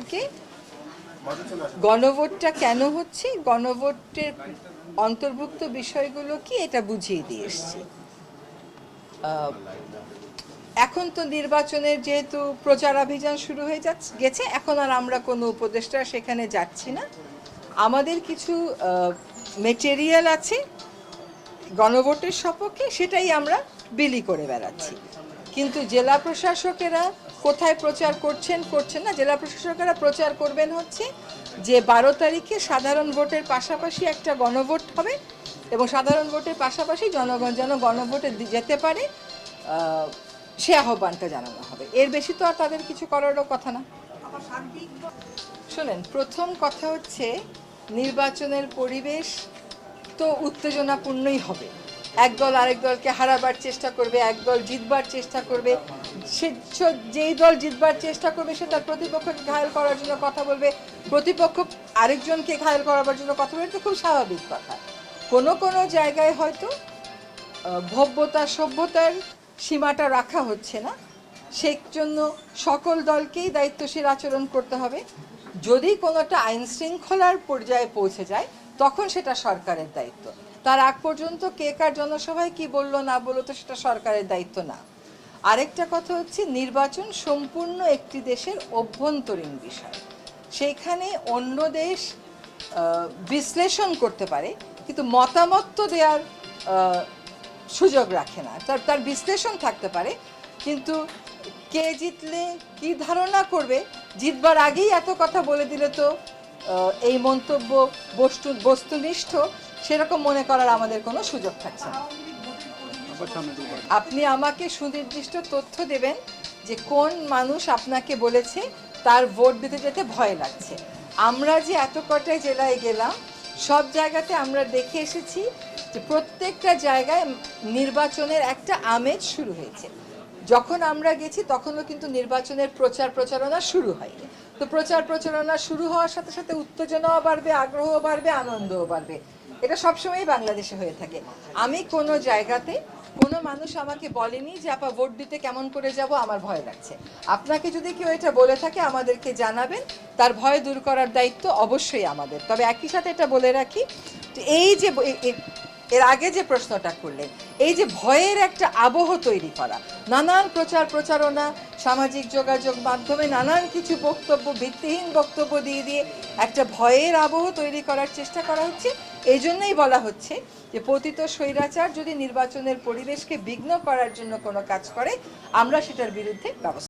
সকলকে গণভোটটা কেন হচ্ছে? গণভোটের অন্তর্ভুক্ত বিষয়গুলো কি? এটা বুঝিয়ে দিয়ে এসছি। এখন তো নির্বাচনের যেহেতু প্রচারাভিযান শুরু হয়ে যাচ্ছে, গেছে, এখন আর আমরা কোনো উপদেষ্টা সেখানে যাচ্ছি না। আমাদের কিছু মেটেরিয়াল আছে গণভোটের সপক্ষে, সেটাই আমরা বিলি করে বেড়াচ্ছি। কিন্তু জেলা প্রশাসকেরা কোথায় প্রচার করছেন করছেন না? জেলা প্রশাসকেরা প্রচার করবেন হচ্ছে যে বারো তারিখে সাধারণ ভোটের পাশাপাশি একটা গণভোট হবে এবং সাধারণ ভোটের পাশাপাশি জনগণ যেন গণভোটে যেতে পারে সে আহ্বানটা জানানো হবে। এর বেশি তো আর তাদের কিছু করারও কথা না। শোনেন, প্রথম কথা হচ্ছে নির্বাচনের পরিবেশ তো উত্তেজনাপূর্ণই হবে। এক দল আরেক দলকে হারাবার চেষ্টা করবে, এক দল জিতবার চেষ্টা করবে। সে যেই দল জিতবার চেষ্টা করবে, সে তার প্রতিপক্ষকে ঘায়ল করার জন্য কথা বলবে। প্রতিপক্ষ আরেকজনকে ঘায়ল করাবার জন্য কথা বলবে, এটা খুব স্বাভাবিক কথা। কোনো কোনো জায়গায় হয়তো ভব্যতা, সভ্যতার সীমাটা রাখা হচ্ছে না। সেই জন্য সকল দলকেই দায়িত্বশীল আচরণ করতে হবে। যদি কোনোটা আইন শৃঙ্খলার পর্যায়ে পৌঁছে যায়, তখন সেটা সরকারের দায়িত্ব। তার আগ পর্যন্ত কে কার জনসভায় কি বলল না বলল তো সেটা সরকারের দায়িত্ব না। আরেকটা কথা হচ্ছে নির্বাচন সম্পূর্ণ একটি দেশের অভ্যন্তরীণ বিষয়। সেইখানে অন্য দেশ বিশ্লেষণ করতে পারে, কিন্তু মতামত তো দেওয়ার সুযোগ রাখে না। তার তার বিশ্লেষণ থাকতে পারে, কিন্তু কে জিতলে কি ধারণা করবে, জিতবার আগেই এত কথা বলে দিলে তো এই মন্তব্য বস্তু, বস্তুনিষ্ঠ সেরকম মনে করার আমাদের কোনো সুযোগ থাকছে না। আপনি আমাকে সুনির্দিষ্ট তথ্য দেবেন যে কোন মানুষ আপনাকে বলেছে তার ভোট দিতে যেতে ভয় লাগছে। আমরা যে এত কটায় জেলায় গেলাম, সব জায়গাতে আমরা দেখে এসেছি যে প্রত্যেকটা জায়গায় নির্বাচনের একটা আমেজ শুরু হয়েছে। যখন আমরা গেছি, তখনও কিন্তু নির্বাচনের প্রচার প্রচারণা শুরু হয়নি। তো প্রচার প্রচারণা শুরু হওয়ার সাথে সাথে উত্তেজনাও বাড়বে, আগ্রহও বাড়বে, আনন্দও বাড়বে। এটা সবসময়ই বাংলাদেশে হয়ে থাকে। আমি কোনো জায়গাতে কোনো মানুষ আমাকে বলেনি যে, আপা, ভোট দিতে কেমন করে যাব? আমার ভয় লাগছে। আপনাকে যদি কেউ এটা বলে থাকে, আমাদেরকে জানাবেন। তার ভয় দূর করার দায়িত্ব অবশ্যই আমাদের। তবে একই সাথে এটা বলে রাখি এই যে এর আগে যে প্রশ্নটা করলেন, এই যে ভয়ের একটা আবহ তৈরি করা, নানান প্রচার প্রচারণা, সামাজিক যোগাযোগ মাধ্যমে নানান কিছু বক্তব্য, ভিত্তিহীন বক্তব্য দিয়ে দিয়ে একটা ভয়ের আবহ তৈরি করার চেষ্টা করা হচ্ছে। এই জন্যই বলা হচ্ছে যে পতিত স্বৈরাচার যদি নির্বাচনের পরিবেশকে বিঘ্ন করার জন্য কোনো কাজ করে, আমরা সেটার বিরুদ্ধে ব্যবস্থা